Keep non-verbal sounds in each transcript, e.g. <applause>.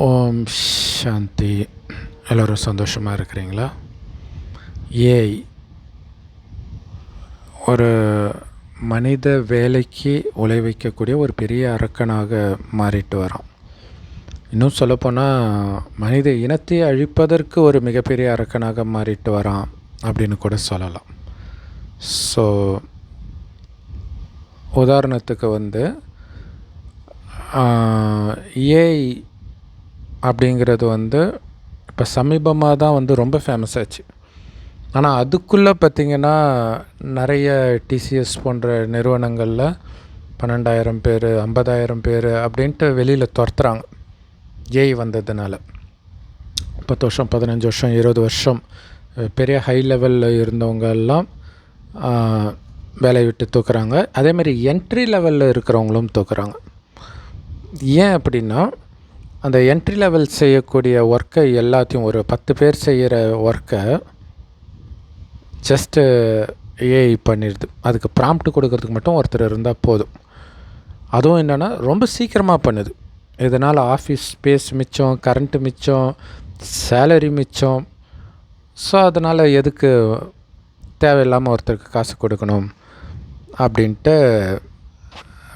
ஓம் சாந்தி. எல்லோரும் சந்தோஷமாக இருக்கிறீங்களா? ஏஐ ஒரு மனித வேலைக்கு உழைவிக்கக்கூடிய ஒரு பெரிய அரக்கனாக மாறிட்டு வரான். இன்னும் சொல்லப்போனால் மனித இனத்தை அழிப்பதற்கு ஒரு மிகப்பெரிய அரக்கனாக மாறிட்டு வரான் அப்படின்னு கூட சொல்லலாம். ஸோ உதாரணத்துக்கு வந்து ஏஐ அப்படிங்கிறது வந்து இப்போ சமீபமாக தான் வந்து ரொம்ப ஃபேமஸ் ஆச்சு. ஆனால் அதுக்குள்ளே பார்த்திங்கன்னா நிறைய டிசிஎஸ் போன்ற நிறுவனங்களில் பன்னெண்டாயிரம் பேர் ஐம்பதாயிரம் பேர் அப்படின்ட்டு வெளியில் துரத்துறாங்க. ஏஐ வந்ததுனால. பத்து வருஷம் பதினஞ்சு வருஷம் இருபது வருஷம் பெரிய ஹை லெவலில் இருந்தவங்க எல்லாம் வேலையை விட்டு தூக்குறாங்க. அதேமாதிரி என்ட்ரி லெவலில் இருக்கிறவங்களும் தூக்குறாங்க. ஏன் அப்படின்னா அந்த என்ட்ரி லெவல் செய்யக்கூடிய ஒர்க்கை எல்லாத்தையும் ஒரு பத்து பேர் செய்கிற ஒர்க்கை ஜஸ்ட்டு ஏஐ பண்ணிடுது. அதுக்கு ப்ராம்ப்ட் கொடுக்கறதுக்கு மட்டும் ஒருத்தர் இருந்தால் போதும். அதுவும் என்னென்னா ரொம்ப சீக்கிரமாக பண்ணுது. இதனால் ஆஃபீஸ் ஸ்பேஸ் மிச்சம் கரண்ட்டு மிச்சம் சேலரி மிச்சம். ஸோ அதனால் எதுக்கு தேவையில்லாமல் ஒருத்தருக்கு காசு கொடுக்கணும் அப்படின்ட்டு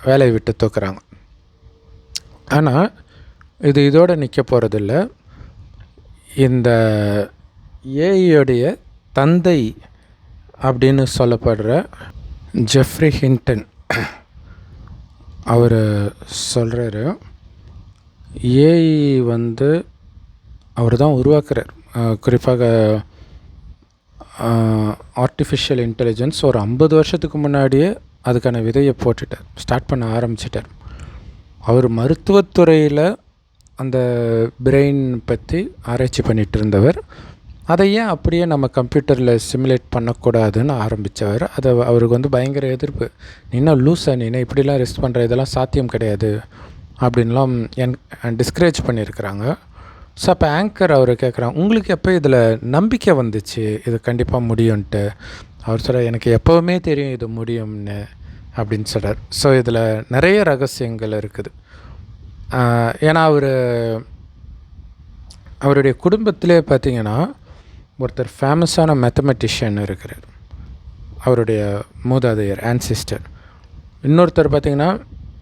வேலையை விட்டு தூக்குறாங்க. ஆனால் இது இதோடு நிற்க போகிறதில்ல இந்த ஏஐயோடைய தந்தை அப்படின்னு சொல்லப்படுற ஜெஃப்ரி ஹிண்டன் அவர் சொல்கிறாரு ஏஐ வந்து அவர் தான் உருவாக்குறார். குறிப்பாக ஆர்டிஃபிஷியல் இன்டெலிஜென்ஸ் ஒரு ஐம்பது வருஷத்துக்கு முன்னாடியே அதுக்கான விதையை போட்டுட்டார். ஸ்டார்ட் பண்ண ஆரம்பிச்சிட்டார். அவர் மருத்துவத்துறையில் அந்த பிரெயின் பற்றி ஆராய்ச்சி பண்ணிகிட்டு இருந்தவர் அதை ஏன் அப்படியே நம்ம கம்ப்யூட்டரில் சிமுலேட் பண்ணக்கூடாதுன்னு ஆரம்பித்தவர் அதை அவருக்கு வந்து பயங்கர எதிர்ப்பு. நீ என்ன லூஸா நீ என்ன இப்படிலாம் ரெஸ்ட் பண்ணுற இதெல்லாம் சாத்தியம் கிடையாது அப்படின்லாம் என் டிஸ்கரேஜ் பண்ணியிருக்கிறாங்க. ஸோ அப்போ ஆங்கர் அவர் கேட்குறாங்க உங்களுக்கு எப்போ இதில் நம்பிக்கை வந்துச்சு? இது கண்டிப்பாக முடியும்ன்ட்டு? அவர் சொல்கிறார் எனக்கு எப்போவுமே தெரியும் இது முடியும்னு அப்படின்னு சொல்கிறார் ஸோ இதில் நிறைய ரகசியங்கள் இருக்குது. ஏன்னா அவர் அவருடைய குடும்பத்திலே பார்த்திங்கன்னா ஒருத்தர் ஃபேமஸான மேத்தமெட்டிஷியன் இருக்கிறார். அவருடைய மூதாதையர் ஆன்சிஸ்டர் இன்னொருத்தர் பார்த்திங்கன்னா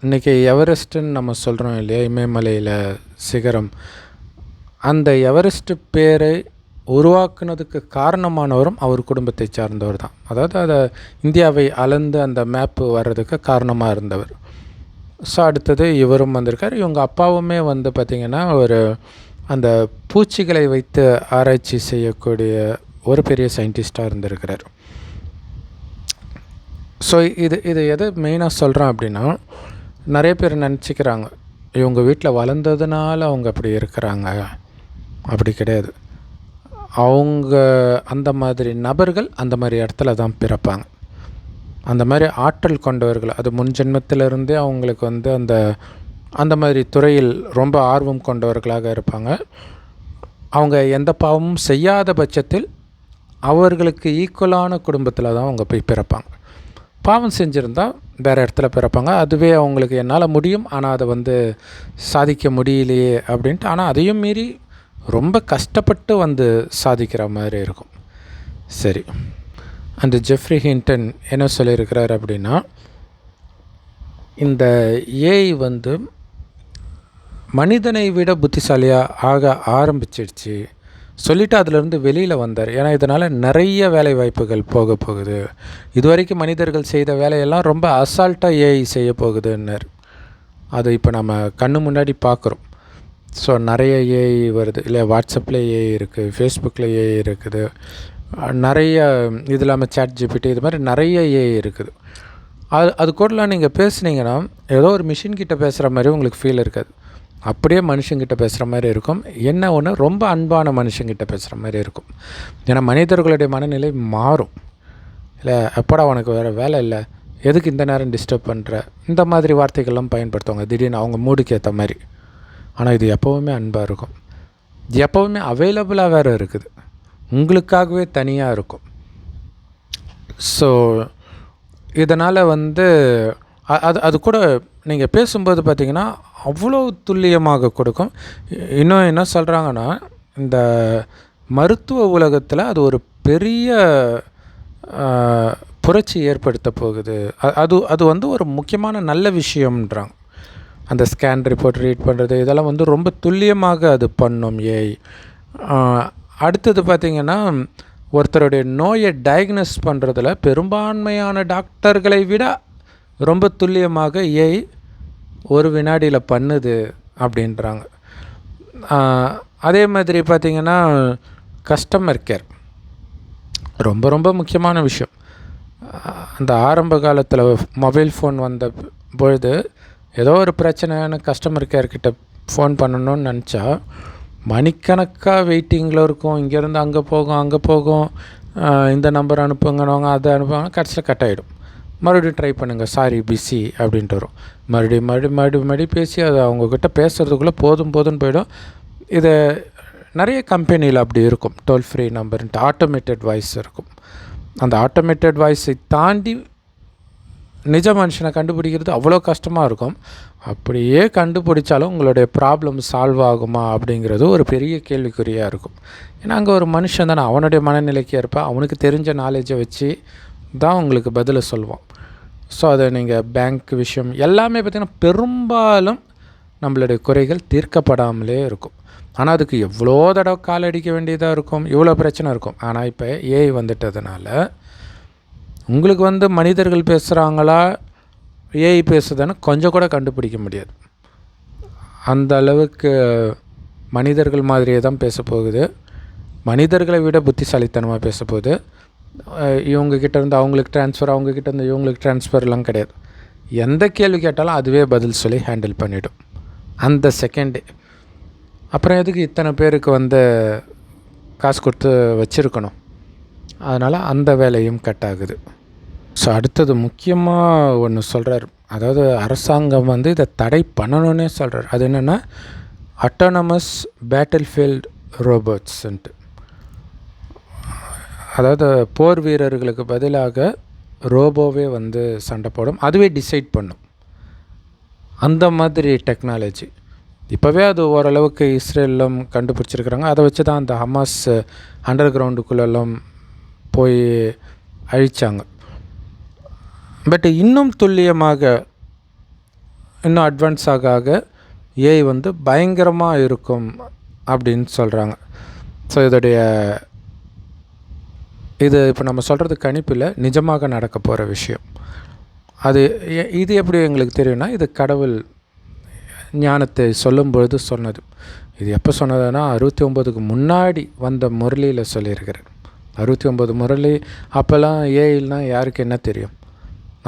இன்றைக்கி எவரெஸ்ட்டுன்னு நம்ம சொல்கிறோம் இல்லையா இமயமலையில் சிகரம். அந்த எவரெஸ்ட்டு பேரை உருவாக்குனதுக்கு காரணமானவரும் அவர் குடும்பத்தை சார்ந்தவர் தான். அதாவது அதை இந்தியாவை அளந்து அந்த மேப்பு வர்றதுக்கு காரணமாக இருந்தவர். ஸோ அடுத்தது இவரும் வந்திருக்கார். இவங்க அப்பாவுமே வந்து பார்த்திங்கன்னா ஒரு அந்த பூச்சிகளை வைத்து ஆராய்ச்சி செய்யக்கூடிய ஒரு பெரிய சயின்டிஸ்டாக இருந்திருக்கிறார். ஸோ இது இது எதை மெயினாக சொல்கிறேன் அப்படின்னா நிறைய பேர் நினச்சிக்கிறாங்க இவங்க வீட்டில் வளர்ந்ததுனால அவங்க அப்படி இருக்கிறாங்க. அப்படி கிடையாது. அவங்க அந்த மாதிரி நபர்கள் அந்த மாதிரி இடத்துல தான் பிறப்பாங்க. அந்த மாதிரி ஆற்றல் கொண்டவர்கள். அது முன் ஜென்மத்திலிருந்தே அவங்களுக்கு வந்து அந்த அந்த மாதிரி துறையில் ரொம்ப ஆர்வம் கொண்டவர்களாக இருப்பாங்க. அவங்க எந்த பாவமும் செய்யாத பட்சத்தில் அவர்களுக்கு ஈக்குவலான குடும்பத்தில் தான் அவங்க போய் பிறப்பாங்க. பாவம் செஞ்சுருந்தால் வேறு இடத்துல பிறப்பாங்க. அதுவே அவங்களுக்கு என்னால் முடியும். ஆனால் அதை வந்து சாதிக்க முடியலையே அப்படின்ட்டு. ஆனால் அதையும் மீறி ரொம்ப கஷ்டப்பட்டு வந்து சாதிக்கிற மாதிரி இருக்கும். சரி. அந்த ஜெஃப்ரி ஹிண்டன் என்ன சொல்லியிருக்கிறார் அப்படின்னா இந்த ஏஐ வந்து மனிதனை விட புத்திசாலியாக ஆக ஆரம்பிச்சிடுச்சு. சொல்லிவிட்டு அதிலிருந்து வெளியில் வந்தார். ஏன்னா இதனால் நிறைய வேலை வாய்ப்புகள் போக போகுது. இது வரைக்கும் மனிதர்கள் செய்த வேலையெல்லாம் ரொம்ப அசால்ட்டாக ஏஐ செய்ய போகுதுன்னர். அது இப்போ நம்ம கண்ணு முன்னாடி பார்க்குறோம் ஸோ நிறைய ஏஐ வருது. இல்லை வாட்ஸ்அப்பில் ஏஐ இருக்குது ஃபேஸ்புக்கில் ஏஐ இருக்குது. நிறைய இது இல்லாமல் சேட் ஜிபிடி இது மாதிரி நிறைய ஏஐ இருக்குது. அது அது கூடலாம் நீங்கள் பேசுனீங்கன்னா ஏதோ ஒரு மிஷின் கிட்ட பேசுகிற மாதிரி உங்களுக்கு ஃபீல் இருக்காது. அப்படியே மனுஷங்கிட்ட பேசுகிற மாதிரி இருக்கும். என்ன ஒன்று ரொம்ப அன்பான மனுஷங்கிட்ட பேசுகிற மாதிரி இருக்கும். ஏன்னா மனிதர்களுடைய மனநிலை மாறும். இல்லை எப்படா உனக்கு வேறு வேலை இல்லை? எதுக்கு இந்த நேரம் டிஸ்டர்ப் பண்ணுற இந்த மாதிரி வார்த்தைகள்லாம் பயன்படுத்துவாங்க. திடீர்னு அவங்க மூடுக்கு ஏற்ற மாதிரி. ஆனால் இது எப்போவுமே அன்பாக இருக்கும். எப்போவுமே அவைலபிளாக வேறு இருக்குது. உங்களுக்காகவே தனியாக இருக்கும். ஸோ இதனால் வந்து அது அது கூட நீங்கள் பேசும்போது பார்த்தீங்கன்னா அவ்வளோ துல்லியமாக கொடுக்கும். இன்னும் என்ன சொல்கிறாங்கன்னா இந்த மருத்துவ உலகத்தில் அது ஒரு பெரிய புரட்சி ஏற்படுத்த போகுது. அது அது வந்து ஒரு முக்கியமான நல்ல விஷயம்ன்றாங்க. அந்த ஸ்கேன் ரிப்போர்ட் ரீட் பண்ணுறது இதெல்லாம் வந்து ரொம்ப துல்லியமாக அது பண்ணும். ஏஐ அடுத்தது பார்த்திங்கன்னா ஒருத்தருடைய நோயை டயக்னோஸ் பண்ணுறதுல பெரும்பான்மையான டாக்டர்களை விட ரொம்ப துல்லியமாக ஏஐ ஒரு வினாடியில் பண்ணுது அப்படின்றாங்க. அதே மாதிரி பார்த்திங்கன்னா கஸ்டமர் கேர் ரொம்ப ரொம்ப முக்கியமான விஷயம். அந்த ஆரம்ப காலத்தில் மொபைல் ஃபோன் வந்த பொழுது ஏதோ ஒரு பிரச்சனையான கஸ்டமர் கேர்கிட்ட ஃபோன் பண்ணணும்னு நினச்சா மணிக்கணக்காக வெயிட்டிங்கில் இருக்கும். இங்கேருந்து அங்கே போகும் அங்கே போகும். இந்த நம்பர் அனுப்புங்கனவங்க அதை அனுப்புவாங்க. கடைசியில் கட் ஆகிடும் மறுபடியும் ட்ரை பண்ணுங்கள் சாரி பிஸி அப்படின்ட்டு வரும். மறுபடியும் மறுபடியும் மறுபடியும் மறுபடியும் பேசி அது அவங்கக்கிட்ட பேசுகிறதுக்குள்ளே போதும் போதும்னு போயிடும். இதை நிறைய கம்பெனியில் அப்படி இருக்கும். டோல் ஃப்ரீ நம்பர்ன்ட்டு ஆட்டோமேட்டட் வாய்ஸ் இருக்கும். அந்த ஆட்டோமேட்டட் வாய்ஸை தாண்டி நிஜ மனுஷனை கண்டுபிடிக்கிறது அவ்வளோ கஷ்டமாக இருக்கும். அப்படியே கண்டுபிடிச்சாலும் உங்களுடைய ப்ராப்ளம் சால்வ் ஆகுமா அப்படிங்கிறது ஒரு பெரிய கேள்விக்குறியாக இருக்கும். ஏன்னா அங்கே ஒரு மனுஷன் தானே அவனுடைய மனநிலைக்கு ஏற்ப அவனுக்கு தெரிஞ்ச நாலேஜை வச்சு தான் உங்களுக்கு பதிலை சொல்லுவான். ஸோ அதை நீங்கள் பேங்க் விஷயம் எல்லாமே பார்த்திங்கன்னா பெரும்பாலும் நம்மளுடைய குறைகள் தீர்க்கப்படாமலே இருக்கும். ஆனால் அதுக்கு எவ்வளோ தடவை கால் அடிக்க வேண்டியதாக இருக்கும்? இவ்வளோ பிரச்சனை இருக்கும். ஆனால் இப்போ ஏஐ வந்துட்டதுனால உங்களுக்கு வந்து மனிதர்கள் பேசுகிறாங்களா ஏஐ பேசுதுன்னு கொஞ்சம் கூட கண்டுபிடிக்க முடியாது. அந்த அளவுக்கு மனிதர்கள் மாதிரியே தான் பேச போகுது. மனிதர்களை விட புத்திசாலித்தனமாக பேச போகுது. இவங்கக்கிட்ட இருந்து அவங்களுக்கு ட்ரான்ஸ்ஃபர் அவங்கக்கிட்ட இருந்து இவங்களுக்கு ட்ரான்ஸ்ஃபர்லாம் கிடையாது. எந்த கேள்வி கேட்டாலும் அதுவே பதில் சொல்லி ஹேண்டில் பண்ணிவிடும் அந்த செகண்டே அப்புறம் எதுக்கு இத்தனை பேருக்கு வந்து காசு கொடுத்து வச்சுருக்கணும்? அதனால் அந்த வேலையும் கட் ஆகுது. ஸோ அடுத்தது முக்கியமாக ஒன்று சொல்கிறார் அதாவது அரசாங்கம் வந்து இதை தடை பண்ணணுன்னே சொல்கிறார் அது என்னென்னா அட்டானமஸ் பேட்டில் ஃபீல்ட் ரோபோட்ஸ்ன்ட்டு அதாவது போர் வீரர்களுக்கு பதிலாக ரோபோவே வந்து சண்டை போடும். அதுவே டிசைட் பண்ணும். அந்த மாதிரி டெக்னாலஜி இப்போவே அது ஓரளவுக்கு இஸ்ரேலும் கண்டுபிடிச்சிருக்கிறாங்க. அதை வச்சு தான் அந்த ஹமாஸ் அண்டர் கிரவுண்டுக்குள்ளெல்லாம் போய் அழிச்சாங்க. பட் இன்னும் துல்லியமாக இன்னும் அட்வான்ஸ் ஆக ஆக ஏஐ வந்து பயங்கரமாக இருக்கும் அப்படின்னு சொல்கிறாங்க ஸோ இதோடைய இது இப்போ நம்ம சொல்கிறது கணிப்பில் நிஜமாக நடக்க போகிற விஷயம். அது இது எப்படி எங்களுக்கு தெரியும்னா இது கடவுள் ஞானத்தை சொல்லும்பொழுது சொன்னது. இது எப்போ சொன்னதுன்னா அறுபத்தி ஒம்போதுக்கு முன்னாடி வந்த முரளியில் சொல்லியிருக்கிறார். அறுபத்தி ஒம்பது முரளி அப்போல்லாம் ஏஐல்னால் யாருக்கு என்ன தெரியும்?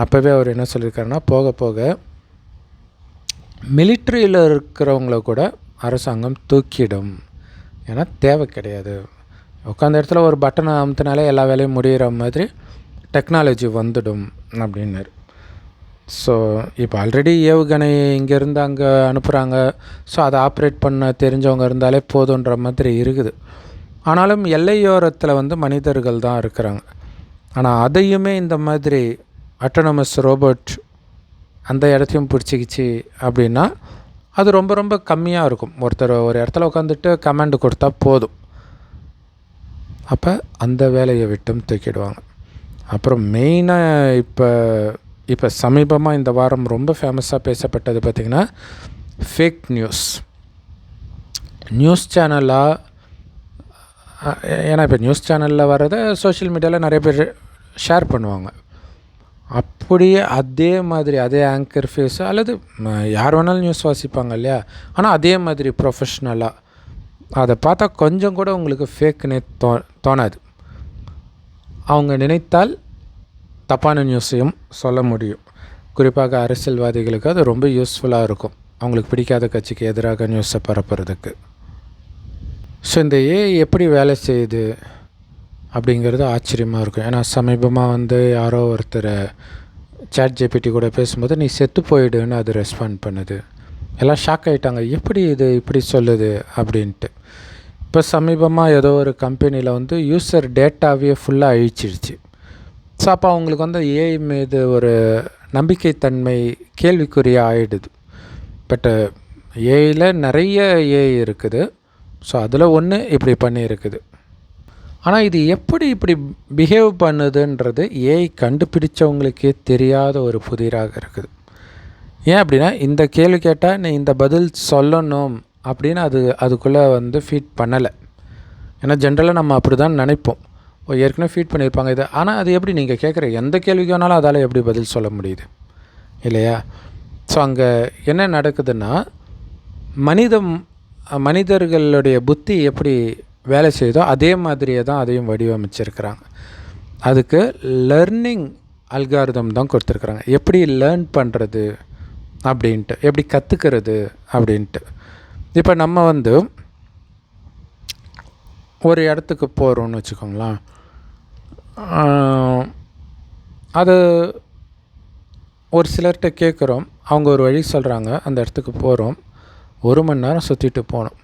அப்போவே அவர் என்ன சொல்லியிருக்காருன்னா போக போக மிலிட்ரியில் இருக்கிறவங்கள கூட அரசாங்கம் தூக்கிடும். ஏன்னா தேவை கிடையாது. உட்காந்த இடத்துல ஒரு பட்டனை அமுத்தினாலே எல்லா வேலையும் முடிகிற மாதிரி டெக்னாலஜி வந்துடும் அப்படின்னாரு. ஸோ இப்போ ஆல்ரெடி ஏவுகணை இங்கேருந்து அங்கே அனுப்புகிறாங்க ஸோ அதை ஆப்ரேட் பண்ண தெரிஞ்சவங்க இருந்தாலே போதுன்ற மாதிரி இருக்குது. ஆனாலும் எல்லையோரத்தில் வந்து மனிதர்கள் தான் இருக்கிறாங்க. ஆனால் அதையுமே இந்த மாதிரி அட்டானமஸ் ரோபோட் அந்த இடத்தையும் பிடிச்சிக்கிச்சு அப்படின்னா அது ரொம்ப ரொம்ப கம்மியாக இருக்கும். ஒருத்தர் ஒரு இடத்துல உட்காந்துட்டு கமாண்டு கொடுத்தா போதும். அப்போ அந்த வேலையை விட்டும் தூக்கிடுவாங்க. அப்புறம் மெயினாக இப்போ இப்போ சமீபமாக இந்த வாரம் ரொம்ப ஃபேமஸாக பேசப்பட்டது பார்த்திங்கன்னா ஃபேக் நியூஸ் நியூஸ் சேனலாக ஏன்னா இப்போ நியூஸ் சேனலில் வர்றதை சோஷியல் மீடியாவில் நிறைய பேர் ஷேர் பண்ணுவாங்க. அப்படியே அதே மாதிரி அதே ஆங்கர் ஃபேஸ் அல்லது யார் வேணாலும் நியூஸ் வாசிப்பாங்க இல்லையா? ஆனால் அதே மாதிரி ப்ரொஃபஷ்னலாக அதை பார்த்தா கொஞ்சம் கூட உங்களுக்கு ஃபேக்குனே தோ தோணாது. அவங்க நினைத்தால் தப்பான நியூஸையும் சொல்ல முடியும். குறிப்பாக அரசியல்வாதிகளுக்கு அது ரொம்ப யூஸ்ஃபுல்லாக இருக்கும். அவங்களுக்கு பிடிக்காத கட்சிக்கு எதிராக நியூஸை பரப்புறதுக்கு. ஸோ இந்த ஏ எப்படி வேலை செய்யுது? அப்படிங்கிறது ஆச்சரியமாக இருக்கும். ஏன்னா சமீபமாக வந்து யாரோ ஒருத்தர் சேட் ஜிபிடி கூட பேசும்போது நீ செத்து போயிடுன்னு அது ரெஸ்பாண்ட் பண்ணுது. எல்லாம் ஷாக் ஆகிட்டாங்க எப்படி இது? இப்படி சொல்லுது? அப்படின்ட்டு. இப்போ சமீபமாக ஏதோ ஒரு கம்பெனியில் வந்து யூசர் டேட்டாவே ஃபுல்லாக அழிச்சிருச்சு. ஸோ அப்போ அவங்களுக்கு வந்து ஏஐ மீது ஒரு நம்பிக்கைத்தன்மை கேள்விக்குறியாக ஆகிடுது பட்டு ஏஐயில் நிறைய ஏஐ இருக்குது. ஸோ அதில் ஒன்று இப்படி பண்ணியிருக்குது. ஆனால் இது எப்படி இப்படி பிஹேவ் பண்ணுதுன்றது ஏஐ கண்டுபிடிச்சவங்களுக்கே தெரியாத ஒரு புதிராக இருக்குது. ஏன் அப்படின்னா இந்த கேள்வி கேட்டால் நீ இந்த பதில் சொல்லணும் அப்படின்னு அது அதுக்குள்ளே வந்து ஃபீட் பண்ணலை. ஏன்னா ஜென்ரலாக நம்ம அப்படி தான் நினைப்போம். ஓ ஏற்கனவே ஃபீட் பண்ணியிருப்பாங்க இது. ஆனால் அது எப்படி நீங்கள் கேட்குற எந்த கேள்விக்கு வேணாலும் அதால் எப்படி பதில் சொல்ல முடியுது? இல்லையா? ஸோ அங்கே என்ன நடக்குதுன்னா மனிதம் மனிதர்களுடைய புத்தி எப்படி வேலை செய்தோ அதே மாதிரியே தான் அதையும் வடிவமைச்சிருக்கிறாங்க. அதுக்கு லேர்னிங் அல்காரிதம் தான் கொடுத்துருக்குறாங்க. எப்படி லேர்ன் பண்ணுறது அப்படின்ட்டு எப்படி கற்றுக்கிறது அப்படின்ட்டு. இப்போ நம்ம வந்து ஒரு இடத்துக்கு போகிறோம்னு வச்சுக்கோங்களேன். அது ஒரு சிலர்கிட்ட கேட்குறோம் அவங்க ஒரு வழி சொல்கிறாங்க அந்த இடத்துக்கு போகிறோம் ஒரு மணி நேரம் சுற்றிட்டு போகணும்.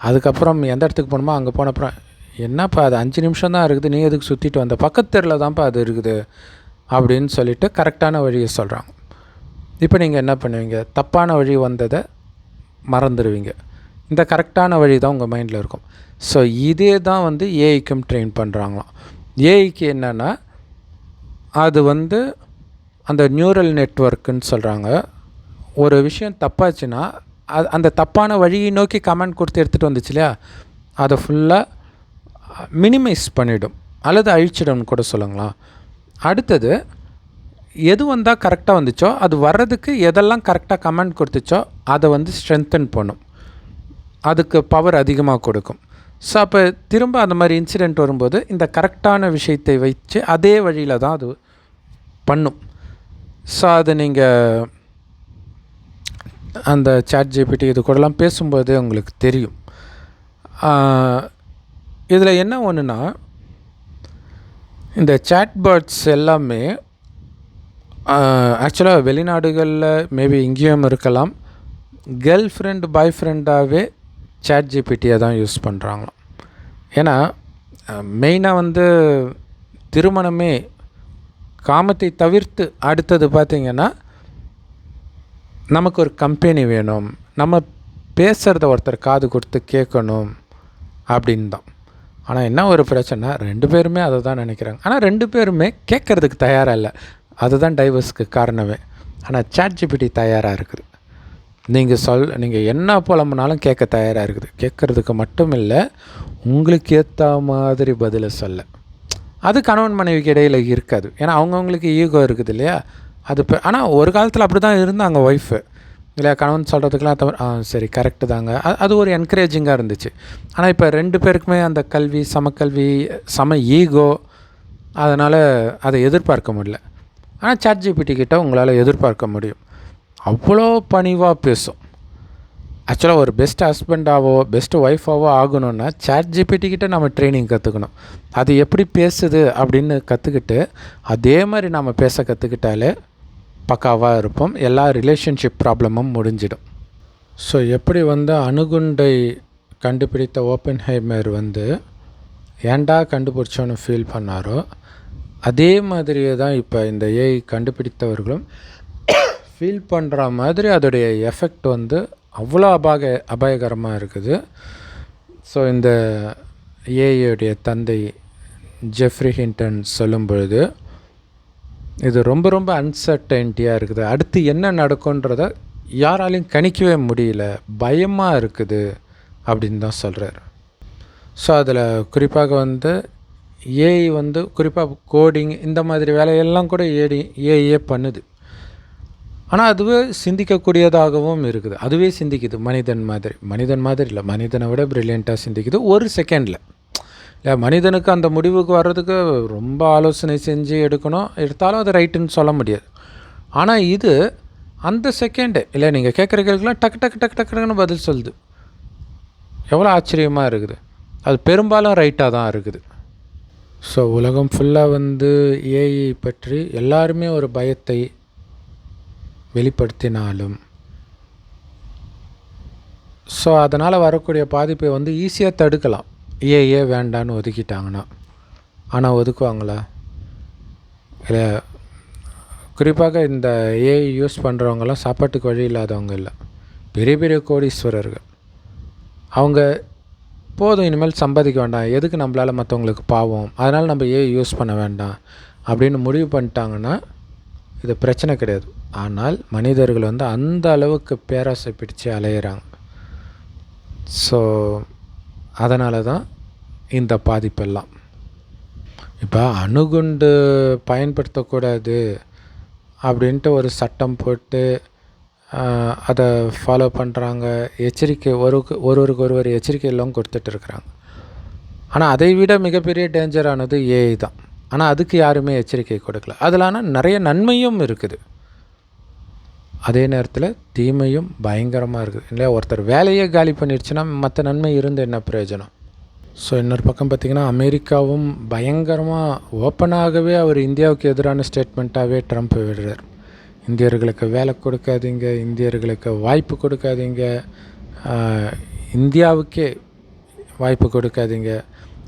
அதுக்கப்புறம் எந்த இடத்துக்கு போகணுமோ அங்கே போனப்புறம் என்னப்பா அது அஞ்சு நிமிஷம் தான் இருக்குது நீ எதுக்கு சுற்றிட்டு வந்த? பக்கத்து தெருவில் தான்ப்பா அது இருக்குது அப்படின்னு சொல்லிட்டு கரெக்டான வழியை சொல்கிறாங்க இப்போ நீங்கள் என்ன பண்ணுவீங்க? தப்பான வழி வந்ததை மறந்துடுவீங்க இந்த கரெக்டான வழி தான் உங்கள் மைண்டில் இருக்கும். ஸோ இதே தான் வந்து ஏஐக்கும் ட்ரெயின் பண்ணுறாங்களாம் ஏஐக்கு என்னென்னா அது வந்து அந்த நியூரல் நெட்ஒர்க்குன்னு சொல்கிறாங்க ஒரு விஷயம் தப்பாச்சுன்னா அது அந்த தப்பான வழியை நோக்கி கமெண்ட் கொடுத்து எடுத்துகிட்டு வந்துச்சு இல்லையா அதை ஃபுல்லாக மினிமைஸ் பண்ணிவிடும் அல்லது அழிச்சிடும்னு கூட சொல்லுங்களா? அடுத்தது எது வந்தால் கரெக்டாக வந்துச்சோ அது வர்றதுக்கு எதெல்லாம் கரெக்டாக கமெண்ட் கொடுத்துச்சோ அதை வந்து ஸ்ட்ரென்தன் பண்ணும். அதுக்கு பவர் அதிகமாக கொடுக்கும். ஸோ அப்போ திரும்ப அந்த மாதிரி இன்சிடெண்ட் வரும்போது இந்த கரெக்டான விஷயத்தை வச்சு அதே வழியில் தான் அது பண்ணும். ஸோ அதை நீங்கள் அந்த சாட் ஜிபிடி இது கூடலாம் பேசும்போது உங்களுக்கு தெரியும். இதில் என்ன ஒன்றுனா இந்த சாட்பேர்ட்ஸ் எல்லாமே ஆக்சுவலாக வெளிநாடுகளில் மேபி இங்கேயும் இருக்கலாம். கேர்ள் ஃப்ரெண்ட் பாய் ஃப்ரெண்டாகவே சாட் ஜிபிடியை தான் யூஸ் பண்ணுறாங்களாம் ஏன்னா மெயினாக வந்து திருமணமே காமத்தை தவிர்த்து அடுத்தது பார்த்திங்கன்னா நமக்கு ஒரு கம்பெனி வேணும். நம்ம பேசுகிறத ஒருத்தர் காது கொடுத்து கேட்கணும் அப்படின்னு தான் ஆனால் என்ன ஒரு பிரச்சனை ரெண்டு பேருமே அதை தான் நினைக்கிறாங்க. ஆனால் ரெண்டு பேருமே கேட்குறதுக்கு தயாராக இல்லை. அதுதான் டைவர்ஸ்க்கு காரணமே. ஆனால் சாட் ஜிபிடி தயாராக இருக்குது. நீங்கள் சொல் நீங்கள் என்ன புலம்புனாலும் கேட்க தயாராக இருக்குது. கேட்குறதுக்கு மட்டும் இல்லை உங்களுக்கு ஏற்ற மாதிரி பதிலை சொல்ல. அது கணவன் மனைவிக்கு இடையில் இருக்காது. ஏன்னா அவங்கவுங்களுக்கு ஈகோ இருக்குது இல்லையா? அது இப்போ ஆனால் ஒரு காலத்தில் அப்படி தான் இருந்தாங்க ஒய்ஃபு இல்லையா கணவன் சொல்கிறதுக்கெலாம் தவிர ஆ சரி கரெக்டு தாங்க. அது ஒரு என்கரேஜிங்காக இருந்துச்சு. ஆனால் இப்போ ரெண்டு பேருக்குமே அந்த கல்வி சமக்கல்வி சம ஈகோ அதனால் அதை எதிர்பார்க்க முடியல. ஆனால் சாட் ஜிபிடி கிட்ட உங்களால் எதிர்பார்க்க முடியும். அவ்வளோ பணிவாக பேசும். ஆக்சுவலாக ஒரு பெஸ்ட் ஹஸ்பண்டாவோ பெஸ்ட் ஒய்ஃபாவோ ஆகணுன்னா சாட் ஜிபிடி கிட்ட நம்ம ட்ரைனிங் கற்றுக்கணும் அது எப்படி பேசுது அப்படின்னு கற்றுக்கிட்டு அதே மாதிரி நம்ம பேச கற்றுக்கிட்டாலே பக்காவாக இருப்போம். எல்லா ரிலேஷன்ஷிப் ப்ராப்ளமும் முடிஞ்சிடும். ஸோ எப்படி வந்து அணுகுண்டை கண்டுபிடித்த ஓப்பன் ஹைமர் வந்து ஏண்டா கண்டுபிடிச்சோன்னு ஃபீல் பண்ணாரோ அதே மாதிரியே தான் இப்போ இந்த ஏஐ கண்டுபிடித்தவர்களும் <coughs> ஃபீல் பண்ணுற மாதிரி அதோடைய எஃபெக்ட் வந்து அவ்வளோ அபாக அபாயகரமாக இருக்குது. ஸோ இந்த ஏஐயுடைய தந்தை ஜெஃப்ரி ஹிண்டன் சொல்லும் பொழுது இது ரொம்ப ரொம்ப அன்சர்டைன்ட்டியாக இருக்குது. அடுத்து என்ன நடக்குன்றத யாராலையும் கணிக்கவே முடியல. பயமாக இருக்குது அப்படின்னு தான் சொல்கிறார் ஸோ அதில் குறிப்பாக வந்து ஏஐ வந்து குறிப்பாக கோடிங் இந்த மாதிரி வேலையெல்லாம் கூட ஏடி ஏஐயே பண்ணுது. ஆனால் அதுவே சிந்திக்கக்கூடியதாகவும் இருக்குது. அதுவே சிந்திக்குது. மனிதன் மாதிரி. மனிதன் மாதிரி இல்லை. மனிதனை விட ப்ரில்லியண்ட்டாக சிந்திக்குது. ஒரு செகண்டில் இல்லை மனிதனுக்கு அந்த முடிவுக்கு வர்றதுக்கு ரொம்ப ஆலோசனை செஞ்சு எடுக்கணும். எடுத்தாலும் அது ரைட்டுன்னு சொல்ல முடியாது. ஆனால் இது அந்த செகண்டு இல்லை நீங்கள் கேட்குற கேள்விக்கெலாம் டக்கு டக்கு டக்கு டக்குன்னு பதில் சொல்லுது. எவ்வளோ ஆச்சரியமாக இருக்குது. அது பெரும்பாலும் ரைட்டாக தான் இருக்குது. ஸோ உலகம் ஃபுல்லாக வந்து ஏஐ பற்றி எல்லாருமே ஒரு பயத்தை வெளிப்படுத்தினாலும் ஸோ அதனால் வரக்கூடிய பாதிப்பை வந்து ஈஸியாக தடுக்கலாம். ஏஏ வேண்டான்னு ஒதுக்கிட்டாங்கன்னா? ஆனால் ஒதுக்குவாங்களா? இல்லை குறிப்பாக இந்த ஏஐ யூஸ் பண்ணுறவங்கலாம் சாப்பாட்டுக்கு வழி இல்லாதவங்க இல்லை. பெரிய பெரிய கோடீஸ்வரர்கள். அவங்க போதும் இனிமேல் சம்பாதிக்க வேண்டாம். எதுக்கு நம்மளால் மற்றவங்களுக்கு பாவம்? அதனால் நம்ம ஏஐ யூஸ் பண்ண வேண்டாம். அப்படின்னு முடிவு பண்ணிட்டாங்கன்னா இது பிரச்சனை கிடையாது. ஆனால் மனிதர்கள் வந்து அந்த அளவுக்கு பேராசை பிடிச்சு அலையிறாங்க. ஸோ அதனால தான் இந்த பாதிப்பெல்லாம். இப்போ அணுகுண்டு பயன்படுத்தக்கூடாது அப்படின்ட்டு ஒரு சட்டம் போட்டு அதை ஃபாலோ பண்ணுறாங்க எச்சரிக்கை ஒரு ஒருவருக்கு ஒருவர் எச்சரிக்கை எல்லாம் கொடுத்துட்டு இருக்கிறாங்க. ஆனால் அதை விட மிகப்பெரிய டேஞ்சரானது ஏஐ தான். ஆனால் அதுக்கு யாருமே எச்சரிக்கை கொடுக்கல. அதில் ஆனால் நிறைய நன்மையும் இருக்குது. அதே நேரத்தில் தீமையும் பயங்கரமாக இருக்குது இல்லையா? ஒருத்தர் வேலையே காலி பண்ணிடுச்சுன்னா மற்ற நன்மை இருந்து என்ன பிரயோஜனம்? ஸோ இன்னொரு பக்கம் பார்த்திங்கன்னா அமெரிக்காவும் பயங்கரமாக ஓப்பனாகவே அவர் இந்தியாவுக்கு எதிரான ஸ்டேட்மெண்ட்டாகவே ட்ரம்ப் விடுறார். இந்தியர்களுக்கு வேலை கொடுக்காதீங்க இந்தியர்களுக்கு வாய்ப்பு கொடுக்காதீங்க இந்தியாவுக்கே வாய்ப்பு கொடுக்காதீங்க.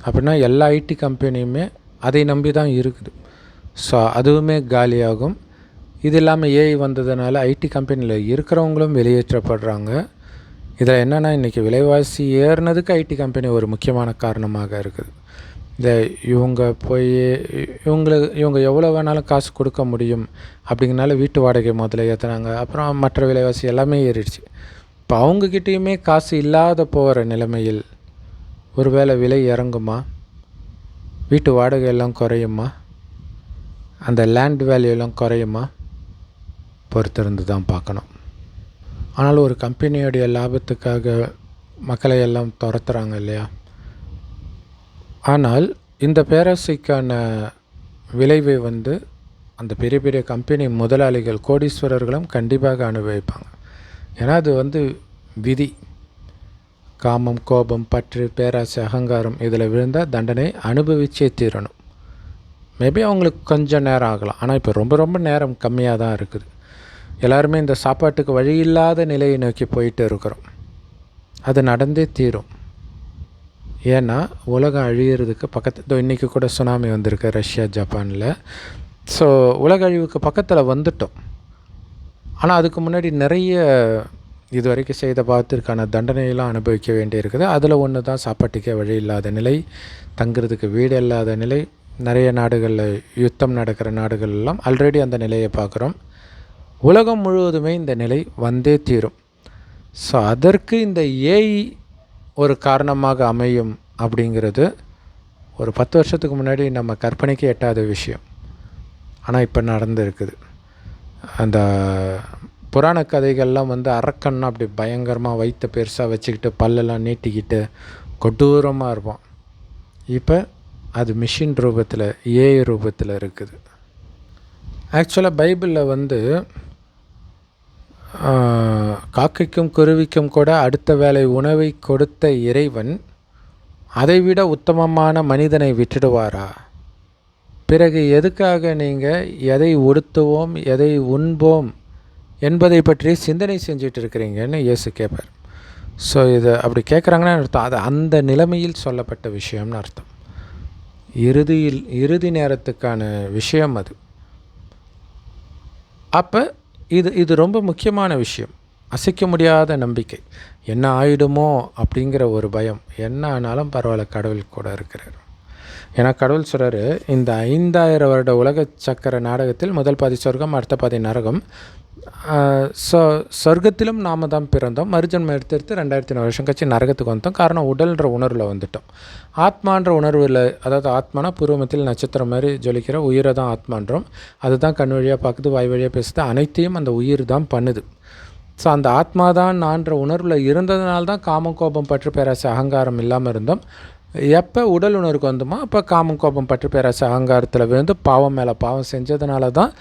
அப்படின்னா எல்லா ஐடி கம்பெனியுமே அதை நம்பி தான் இருக்குது. ஸோ அதுவுமே காலியாகும். இது இல்லாமல் ஏஐ வந்ததுனால ஐடி கம்பெனியில் இருக்கிறவங்களும் வெளியேற்றப்படுறாங்க. இதில் என்னென்னா இன்றைக்கி விலைவாசி ஏறினதுக்கு ஐடி கம்பெனி ஒரு முக்கியமான காரணமாக இருக்குது. இந்த இவங்க போய் இவங்களுக்கு இவங்க எவ்வளோ வேணாலும் காசு கொடுக்க முடியும் அப்படிங்கனால வீட்டு வாடகை முதல்ல ஏற்றுனாங்க அப்புறம் மற்ற விலைவாசி எல்லாமே ஏறிடுச்சு. இப்போ அவங்கக்கிட்டேயுமே காசு இல்லாத போகிற நிலைமையில் ஒருவேளை விலை இறங்குமா? வீட்டு வாடகை எல்லாம் குறையுமா? அந்த லேண்ட் வேல்யூ எல்லாம் குறையுமா? பொறுத்திருந்து தான் பார்க்கணும். ஆனால் ஒரு கம்பெனியோடைய லாபத்துக்காக மக்களை எல்லாம் துரத்துகிறாங்க இல்லையா? ஆனால் இந்த பேராசைக்கான விளைவை வந்து அந்த பெரிய பெரிய கம்பெனி முதலாளிகள் கோடீஸ்வரர்களும் கண்டிப்பாக அனுபவிப்பாங்க. ஏன்னா அது வந்து விதி. காமம் கோபம் பற்று பேராசை அகங்காரம் இதில் விழுந்தால் தண்டனை அனுபவிச்சே தீரணும். மேபி அவங்களுக்கு கொஞ்சம் நேரம் ஆகலாம். ஆனால் இப்போ ரொம்ப ரொம்ப நேரம் கம்மியாக தான் இருக்குது. எல்லாருமே இந்த சாப்பாட்டுக்கு வழி இல்லாத நிலையை நோக்கி போயிட்டு இருக்கிறோம். அது நடந்தே தீரும். ஏன்னா உலகம் அழியிறதுக்கு பக்கத்து இன்றைக்கி கூட சுனாமி வந்திருக்கு ரஷ்யா ஜப்பானில். ஸோ உலக அழிவுக்கு பக்கத்தில் வந்துட்டோம். ஆனால் அதுக்கு முன்னாடி நிறைய இது வரைக்கும் செய்த பாவத்திற்கான தண்டனையெல்லாம் அனுபவிக்க வேண்டியிருக்குது அதில் ஒன்று தான் சாப்பாட்டுக்கே வழி இல்லாத நிலை தங்குறதுக்கு வீடு இல்லாத நிலை. நிறைய நாடுகளில் யுத்தம் நடக்கிற நாடுகள் எல்லாம் ஆல்ரெடி அந்த நிலையை பார்க்குறோம். உலகம் முழுவதுமே இந்த நிலை வந்தே தீரும். ஸோ அதற்கு இந்த ஏஐ ஒரு காரணமாக அமையும் அப்படிங்கிறது ஒரு பத்து வருஷத்துக்கு முன்னாடி நம்ம கற்பனைக்கு எட்டாத விஷயம். ஆனால் இப்போ நடந்துருக்குது. அந்த புராண கதைகள்லாம் வந்து அரக்கன்னா அப்படி பயங்கரமாக வைத்த பெருசாக வச்சுக்கிட்டு பல்லெல்லாம் நீட்டிக்கிட்டு கொடூரமாக இருப்போம் இப்போ அது மிஷின் ரூபத்தில் ஏஐ ரூபத்தில் இருக்குது. ஆக்சுவலாக பைபிளில் வந்து காக்கைக்கும் குருவிக்கும் கூட அடுத்த வேளை உணவை கொடுத்த இறைவன் அதைவிட உத்தமமான மனிதனை விட்டுடுவாரா? பிறகு எதுக்காக நீங்கள் எதை ஒடுத்துவோம் எதை உண்போம் என்பதை பற்றி சிந்தனை செஞ்சிட்டு இருக்கிறீங்கன்னு இயேசு கேட்பார் ஸோ இதை அப்படி கேட்குறாங்கன்னா அர்த்தம். அது அந்த நிலைமையில் சொல்லப்பட்ட விஷயம்னு அர்த்தம். இறுதியில் இறுதி நேரத்துக்கான விஷயம் அது. அப்போ இது இது ரொம்ப முக்கியமான விஷயம். அசைக்க முடியாத நம்பிக்கை. என்ன ஆயிடுமோ அப்படிங்கிற ஒரு பயம். என்ன ஆனாலும் பரவாயில்ல கடவுள் கூட இருக்கிறார். ஏன்னா கடவுள் சொல்கிறாரு இந்த ஐந்தாயிரம் வருட உலக சக்கர நாடகத்தில் முதல் பாதி சொர்க்கம் அடுத்த பாதி நரகம். ஸோ சொர்க்கத்திலும் நாம தான் பிறந்தோம். மறுஜன்மம் எடுத்து எடுத்து ரெண்டாயிரத்தி நாலு வருஷம் கழிச்சு நரகத்துக்கு வந்தோம். காரணம் உடல்ன்ற உணர்வில் வந்துட்டோம். ஆத்மான்ற உணர்வில் அதாவது ஆத்மானா பூர்வமத்தில் நட்சத்திரம் மாதிரி ஜொலிக்கிற உயிரை தான் ஆத்மான்றோம். அதுதான் கண் வழியாக பார்க்குது வாய் வழியாக பேசுது. அனைத்தையும் அந்த உயிர் தான் பண்ணுது. ஸோ அந்த ஆத்மா தான் நான்ற உணர்வில் இருந்ததுனால தான் காமம் கோபம் பற்று பேராசை அகங்காரம் இல்லாமல் இருந்தோம். எப்போ உடல் உணர்வுக்கு வந்தோமோ அப்போ காமம் கோபம் பற்று பேராசை அகங்காரத்தில் விழுந்து பாவம் மேலே பாவம் செஞ்சதுனால தான்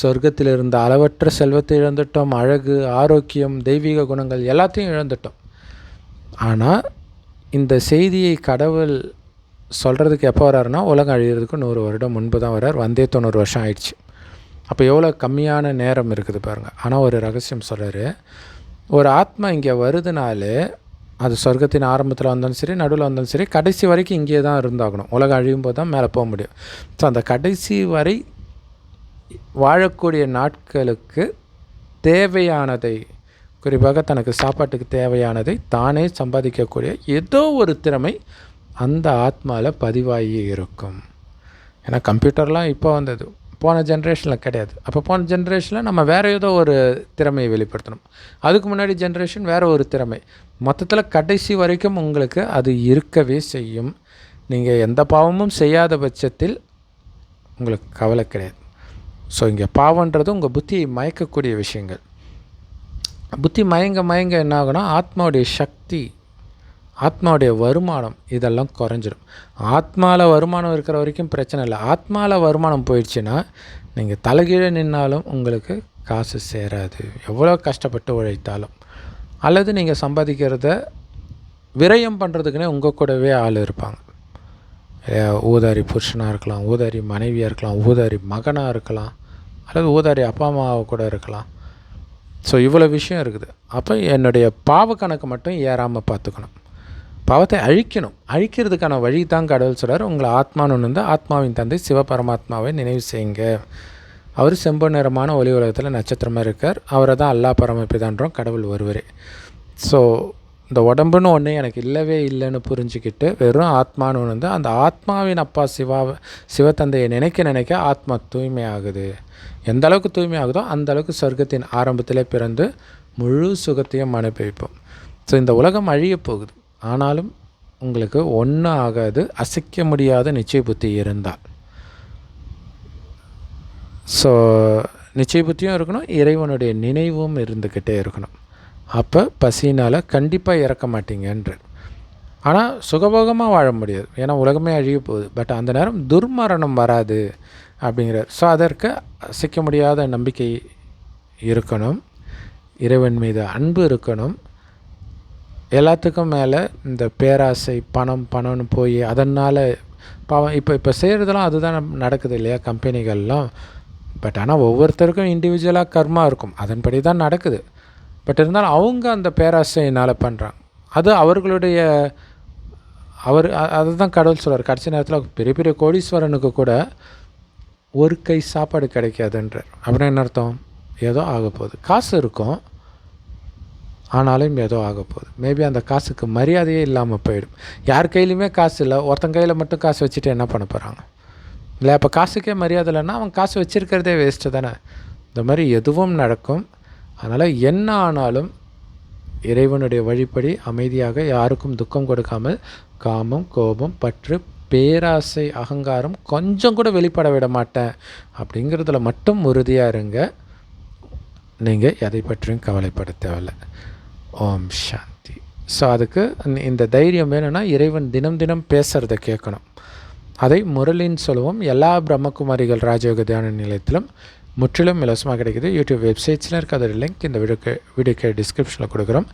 சொர்க்கத்தில் இருந்த அளவற்ற செல்வத்தை இழந்துட்டோம். அழகு ஆரோக்கியம் தெய்வீக குணங்கள் எல்லாத்தையும் இழந்துட்டோம். ஆனால் இந்த செய்தியை கடவுள் சொல்கிறதுக்கு எப்போ வர்றாருன்னா உலகம் அழியிறதுக்கு நூறு வருடம் முன்பு தான் வர்றார் வந்தே தொண்ணூறு வருஷம் ஆயிடுச்சு. அப்போ எவ்வளோ கம்மியான நேரம் இருக்குது பாருங்கள் ஆனால் ஒரு ரகசியம் சொல்கிறாரு ஒரு ஆத்மா இங்கே வருதுனாலே அது சொர்க்கத்தின் ஆரம்பத்தில் வந்தாலும் சரி நடுவில் வந்தாலும் சரி கடைசி வரைக்கும் இங்கே தான் இருந்தாகணும். உலகம் அழியும் போது தான் மேலே போக முடியும். ஸோ அந்த கடைசி வரை வாழக்கூடிய நாட்களுக்கு தேவையானதை குறிப்பாக தனக்கு சாப்பாட்டுக்கு தேவையானதை தானே சம்பாதிக்கக்கூடிய ஏதோ ஒரு திறமை அந்த ஆத்மாவில் பதிவாகி இருக்கும். ஏன்னா கம்ப்யூட்டர்லாம் இப்போ வந்தது. போன ஜென்ரேஷனில் கிடையாது. அப்போ போன ஜென்ரேஷனில் நம்ம வேறு ஏதோ ஒரு திறமையை வெளிப்படுத்தணும். அதுக்கு முன்னாடி ஜென்ரேஷன் வேறு ஒரு திறமை. மொத்தத்தில் கடைசி வரைக்கும் உங்களுக்கு அது இருக்கவே செய்யும். நீங்கள் எந்த பாவமும் செய்யாத பட்சத்தில் உங்களுக்கு கவலை கிடையாது. ஸோ இங்கே பாவன்றது உங்கள் புத்தியை மயக்கக்கூடிய விஷயங்கள். புத்தி மயங்க மயங்க என்ன ஆகுனா ஆத்மாவுடைய சக்தி ஆத்மாவுடைய வருமானம் இதெல்லாம் குறைஞ்சிடும் ஆத்மாவில் வருமானம் இருக்கிற வரைக்கும் பிரச்சனை இல்லை. ஆத்மாவில் வருமானம் போயிடுச்சுன்னா நீங்கள் தலைகீழே நின்னாலும் உங்களுக்கு காசு சேராது. எவ்வளோ கஷ்டப்பட்டு உழைத்தாலும். அல்லது நீங்கள் சம்பாதிக்கிறத விரயம் பண்ணுறதுக்குனே உங்கள் கூடவே ஆள் இருப்பாங்க. ஊதாரி புருஷனாக இருக்கலாம் ஊதாரி மனைவியாக இருக்கலாம் ஊதாரி மகனாக இருக்கலாம் அல்லது ஊதாரி அப்பா அம்மாவை கூட இருக்கலாம். ஸோ இவ்வளோ விஷயம் இருக்குது. அப்போ என்னுடைய பாவ கணக்கு மட்டும் ஏறாமல் பார்த்துக்கணும். பாவத்தை அழிக்கணும். அழிக்கிறதுக்கான வழி தான் கடவுள் சொல்கிறார் உங்களை ஆத்மான்னு வந்து ஆத்மாவின் தந்தை சிவபரமாத்மாவை நினைவு செய்யுங்க. அவர் செம்பு நிறமான ஒலி உலகத்தில் நட்சத்திரமாக இருக்கார். அவரை தான் அல்லா பரமப்பிதான்றோம் கடவுள் ஒருவரே. ஸோ இந்த உடம்புன்னு ஒன்று எனக்கு இல்லவே இல்லைன்னு புரிஞ்சுக்கிட்டு வெறும் ஆத்மான்னு வந்து அந்த ஆத்மாவின் அப்பா சிவா சிவத்தந்தையை நினைக்க நினைக்க ஆத்மா தூய்மையாகுது. எந்த அளவுக்கு தூய்மையாகுதோ அந்த அளவுக்கு சொர்க்கத்தின் ஆரம்பத்திலே பிறந்து முழு சுகத்தையும் அனுபவிப்போம். ஸோ இந்த உலகம் அழிய போகுது. ஆனாலும் உங்களுக்கு ஒன்றும் ஆகாது அசைக்க முடியாத நிச்சய புத்தி இருந்தால். ஸோ நிச்சய புத்தியும் இருக்கணும் இறைவனுடைய நினைவும் இருந்துக்கிட்டே இருக்கணும். அப்போ பசினால் கண்டிப்பாக இறக்க மாட்டீங்கன்று. ஆனால் சுகபோகமாக வாழ முடியாது. ஏன்னா உலகமே அழிய போகுது. பட் அந்த நேரம் துர்மரணம் வராது அப்படிங்கிறார் ஸோ அதற்கு அசைக்க முடியாத நம்பிக்கை இருக்கணும். இறைவன் மீது அன்பு இருக்கணும். எல்லாத்துக்கும் மேலே இந்த பேராசை பணம் பணம்னு போய் அதனால் பாவம் இப்போ இப்போ செய்கிறதெல்லாம் அதுதான் நடக்குது இல்லையா கம்பெனிகள்லாம். பட் ஆனால் ஒவ்வொருத்தருக்கும் இண்டிவிஜுவலாக கர்மா இருக்கும். அதன்படி தான் நடக்குது. பட் இருந்தாலும் அவங்க அந்த பேராசையினால் பண்ணுறாங்க அது அவர்களுடைய அவர் அதுதான் கடவுள் சொல்கிறார் கடைசி நேரத்தில் பெரிய பெரிய கோடீஸ்வரனுக்கு கூட ஒரு கை சாப்பாடு கிடைக்காதுன்றார். அப்படின்னா என்ன அர்த்தம்? ஏதோ ஆக போகுது காசு இருக்கும். ஆனாலும் ஏதோ ஆக போகுது. மேபி அந்த காசுக்கு மரியாதையே இல்லாமல் போயிடும். யார் கையிலையுமே காசு இல்லை. ஒருத்தன் கையில் மட்டும் காசு வச்சுட்டு என்ன பண்ண போகிறாங்க இல்லை அப்போ காசுக்கே மரியாதை இல்லைன்னா அவன் காசு வச்சுருக்கிறதே வேஸ்ட்டு தானே? இந்த மாதிரி எதுவும் நடக்கும். அதனால் என்ன ஆனாலும் இறைவனுடைய வழிப்படி அமைதியாக யாருக்கும் துக்கம் கொடுக்காமல் காமம் கோபம் பற்று பேராசை அகங்காரம் கொஞ்சம் கூட வெளிப்பட விட மாட்டேன். அப்படிங்கிறதுல மட்டும் உறுதியாக இருங்க. நீங்கள் எதை பற்றியும் கவலைப்பட தேவையில்லை ஓம் சாந்தி. ஸோ அதுக்கு இந்த தைரியம் வேணும்னா இறைவன் தினம் தினம் பேசுகிறத கேட்கணும். அதை முரளின்னு சொல்லுவோம். எல்லா பிரம்மகுமாரிகள் ராஜயோக தியான நிலையத்திலும் முற்றிலும் இலவசமாக கிடைக்குது. யூடியூப் வெப்சைட்ஸில் இருக்க. அதோட லிங்க் இந்த வீடியோக்கு வீடியோக்கு டிஸ்கிரிப்ஷனில் கொடுக்குறோம்.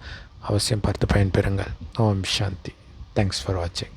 அவசியம் பார்த்து பயன்பெறுங்கள். ஓம் சாந்தி. தேங்க்ஸ் ஃபார் வாட்சிங்